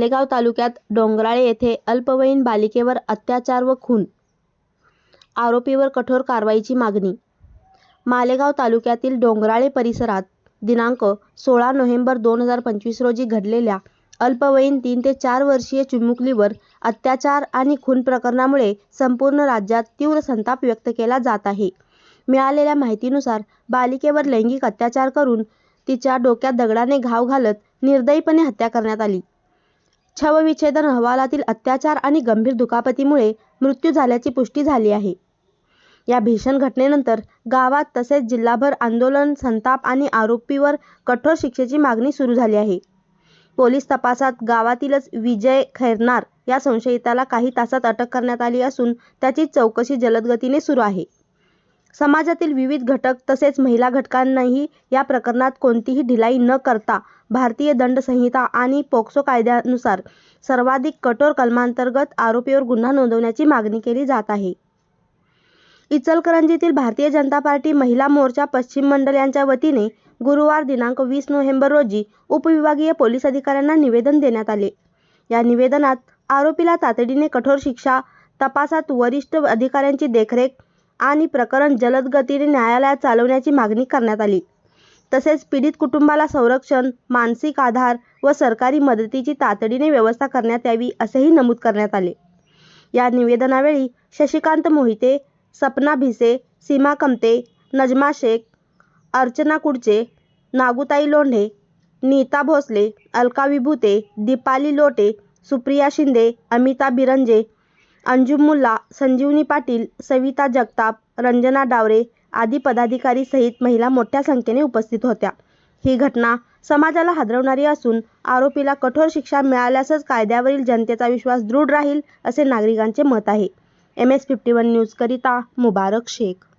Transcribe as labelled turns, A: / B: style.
A: मालेगाव तालुक्यात डोंगराळे येथे अल्पवयीन बालिकेवर अत्याचार व खून आरोपीवर कठोर कारवाईची मागणी मालेगाव तालुक्यातील डोंगराळे परिसरात दिनांक सोळा नोव्हेंबर दोन हजार पंचवीस रोजी घडलेल्या अल्पवयीन तीन ते चार वर्षीय चिमुकलीवर अत्याचार आणि खून प्रकरणामुळे संपूर्ण राज्यात तीव्र संताप व्यक्त केला जात आहे. मिळालेल्या माहितीनुसार बालिकेवर लैंगिक अत्याचार करून तिच्या डोक्यात दगडाने घाव घालत निर्दयीपणे हत्या करण्यात आली. छवविच्छेदन अहवालातील अत्याचार आणि गंभीर दुखापतीमुळे मृत्यू झाल्याची पुष्टी झाली आहे. या भीषण घटनेनंतर गावात तसेच जिल्हाभर आंदोलन, संताप आणि आरोपीवर कठोर शिक्षेची मागणी सुरू झाली आहे. पोलीस तपासात गावातीलच विजय खैरनार या संशयिताला काही तासात अटक करण्यात आली असून त्याची चौकशी जलदगतीने सुरू आहे. समाजातील विविध घटक तसेच महिला घटकांनाही या प्रकरणात कोणतीही ढिलाई न करता भारतीय दंड संहिता आणि पोक्सो कायद्यानुसार सर्वाधिक कठोर कलमांतर्गत आरोपीवर गुन्हा नोंदवण्याची मागणी केली जात आहे. इचलकरंजीतील भारतीय जनता पार्टी महिला मोर्चा पश्चिम मंडल यांच्या वतीने गुरुवार दिनांक वीस नोव्हेंबर रोजी उपविभागीय पोलीस अधिकाऱ्यांना निवेदन देण्यात आले. या निवेदनात आरोपीला तातडीने कठोर शिक्षा, तपासात वरिष्ठ अधिकाऱ्यांची देखरेख आणि प्रकरण जलद गतीने न्यायालयात चालवण्याची मागणी करण्यात आली. तसेच पीडित कुटुंबाला संरक्षण, मानसिक आधार व सरकारी मदतीची तातडीने व्यवस्था करण्यात यावी असेही नमूद करण्यात आले. या निवेदनावेळी शशिकांत मोहिते, सपना भिसे, सीमा कमते, नजमा शेख, अर्चना कुडचे, नागुताई लोंढे, नीता भोसले, अलका विभूते दीपाली लोटे, सुप्रिया शिंदे, अमिता बिरंजे, अंजुम मुल्ला, संजीवनी पाटील, सविता जगताप, रंजना डावरे आदी पदाधिकारी सहित महिला मोठ्या संख्येने उपस्थित होत्या. ही घटना समाजाला हादरवणारी असून आरोपीला कठोर शिक्षा मिळाल्यासच कायद्यावरील जनतेचा विश्वास दृढ राहील असे नागरिकांचे मत आहे. एम एस फिफ्टी वन न्यूजकरिता मुबारक शेख.